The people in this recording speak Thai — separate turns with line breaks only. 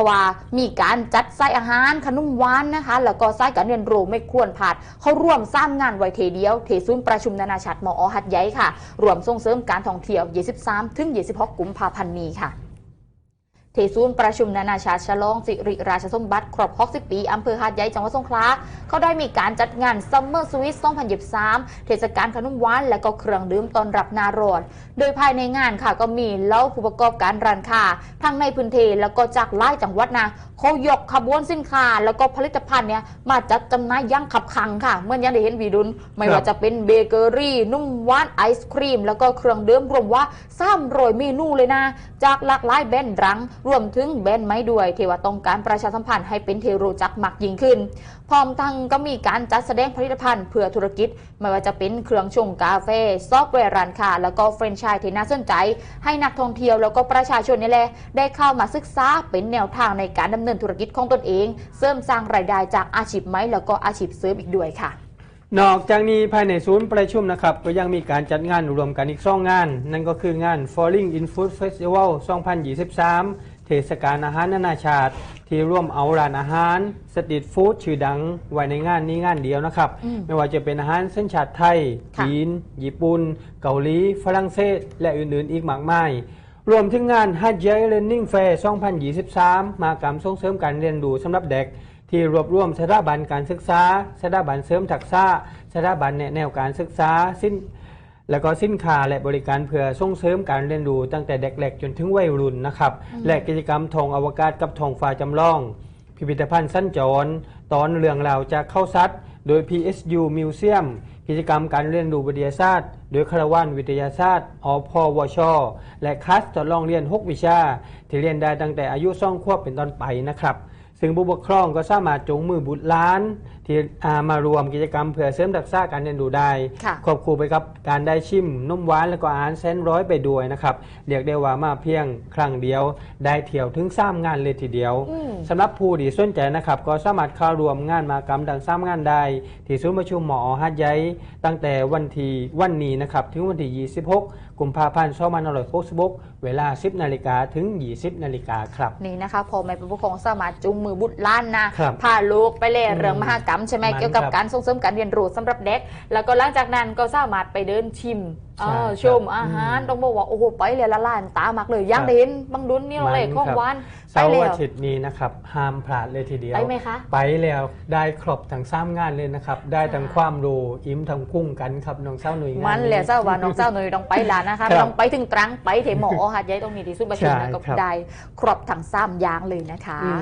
ราะว่ามีการจัดไส้อาหารขนมหวานนะคะ แล้วก็ไส้การเรียนรู้ไม่ควรพลาด เขาร่วมสร้างงานไวเทเดียวเทศูนย์ประชุมนานาชาติมอหัดใหญ่ค่ะ รวมส่งเสริมการท่องเที่ยว 23 ถึง 26 กุมภาพันธ์นี้ค่ะ ทศูนย์ประชุมนานาชาติฉลองสิริราชสมบัติครบ 60 ปี อำเภอหาดใหญ่ จังหวัดสงขลา เขาได้มีการจัดงาน Summer Swiss 2023 เทศกาลขนมหวาน และก็เครื่องดื่มต้อนรับหนาร้อนโดยภายในงานค่ะก็มีเล่าผู้ประกอบการร้านค้า ทั้งในพื้นที่แล้วก็จากหลายจังหวัดนะเขายกขบวนสินค้า แล้วก็ผลิตภัณฑ์เนี่ยมาจัดจำหน่ายอยังขับขังค่ะ เมื่อยังได้เห็นวีดุลไม่ว่าจะเป็นเบเกอรี่ นุ่มหวานไอศครีม แล้วก็เครื่องดื่มรวมว่าซ้ำรอยเมนูเลยนะ จากหลากหลายแบรนด์รังรวมถึงแบนด์ไม้ด้วยเทว่าต้องการประชาสัมพันธ์ให้เป็นเทโรจักมากยิ่งขึ้น พร้อมทั้งก็มีการจัดแสดงผลิตภัณฑ์เพื่อธุรกิจ ไม่ว่าจะเป็นเครื่องชงกาแฟซอฟต์แวร์ร้านค้าแล้วก็แฟรนไชส์ที่น่าสนใจ ให้นักท่องเที่ยวแล้วก็ประชาชนนี่แหละได้เข้ามาศึกษาเป็นแนวทางในการดำเนินธุรกิจของตนเอง เสริมสร้างรายได้จากอาชีพไม้แล้วก็อาชีพเสริมอีกด้วยค่ะ
นอกจากนี้ภายในศูนย์ประชุมนะครับ ก็ยังมีการจัดงานรวมกันอีกสองงาน นั่นก็คืองาน Falling in Food Festival 2023 ทศกาลอาหารนานาชาติ ที่ร่วมเอาร้านอาหารสตรีทฟู้ดชื่อดังไว้ในงานนี้งานเดียวนะครับ
อืม
ไม่ว่าจะเป็นอาหารสัญชาติไทย
ค่ะ
จีน ญี่ปุ่น เกาหลี ฝรั่งเศส และอื่นๆ อีกมากมาย รวมถึงงาน h a j a i Learning Fair 2023 มากรรมส่งเสริมการเรียนรู้สำหรับเด็ก ที่รวบรวมสถาบันการศึกษาสถาบันเสริมทักษะสถาบันแนะแนวการศึกษาสิ้น แล้วก็สินค้าและบริการเพื่อส่งเสริมการเรียนรู้ตั้งแต่เด็กเล็กจนถึงวัยรุ่นนะครับ และกิจกรรมทองอวกาศกับทองฟ้าจำลอง พิพิธภัณฑ์สั้นจร ตอนเรื่องราวจากเข้าซัดโดย PSU Museum กิจกรรมการเรียนรู้วิทยาศาสตร์ โดยคารวันวิทยาศาสตร์อพวช และคลาสทดลองเรียน 6 วิชา ที่เรียนได้ตั้งแต่อายุซ่องขวบเป็นต้นไปนะครับ ซึ่งผู้ปกครองก็สามารถจูงมือบุตรหล้าน ที่อ่ามารวมกิจกรรมเพื่อเสริมทักษะการเรียนรู้ได้
ค่ะ
ควบคู่ไปกับการได้ชิมนมหวานและก็อาหารแสนร้อยไปด้วยนะครับเรียกได้ว่ามาเพียงครั้งเดียว ได้เที่ยวถึงสามงานเลยทีเดียว
อืม
สำหรับผู้ที่สนใจนะครับ ก็สามารถเข้ารวมงานมากรรมดังสามงานได้ ที่ศูนย์ประชุมหมอฮัดใหญ่ตั้งแต่วันที่วันนี้นะครับถึงวันที่ 26 กุมภาพันธ์2566เวลา 10นาฬิกาถึง 20นาฬิกาครับ
นี่นะคะพอแม่เป็นผู้ปกครองสามารถจูงมือบุตรหล้านนะครับพาลูกไปเล่นเรื่อง
อืม
มหากรรมใช่ไหม
มัน
เกี่ยวกับ
ครับ
การส่งเสริมการเรียนรู้สำหรับเด็ก แล้วก็หลังจากนั้นก็สามารถไปเดินชิม
ใช่
เออ
ครับ
ชมอาหาร
อืม
ต้องบอกว่าโอ้โหไปเลยละล้านตามากเลยย่าง
ครับ
เด่นบางดุนนี่เราเลย
มัน
ข้อง
ครับ
หวานไป
เสาร์
แล้
อาวทิตย์นี้นะครับห้ามพลาดเลยทีเดียว
ไปไหมคะ
ไปแล้วได้ครบทั้งสามงานเลยนะครับ ได้ทั้งความรู้อิ่มทั้งพุ่งกันครับน้องเศร้าหนุ่ยงาน
มันแหละเจ้าว่าน้องเจ้าหนุ่ยต้องไปลานนะคะ
ครับ
ต้องไปถึงตรังไปเถหมอหาดใหญ่ตรงนี้ที่สุดประชุม
ใช่
นะก็
ครับ
ได้ครบทั้งสามอย่างเลยนะคะ
อืม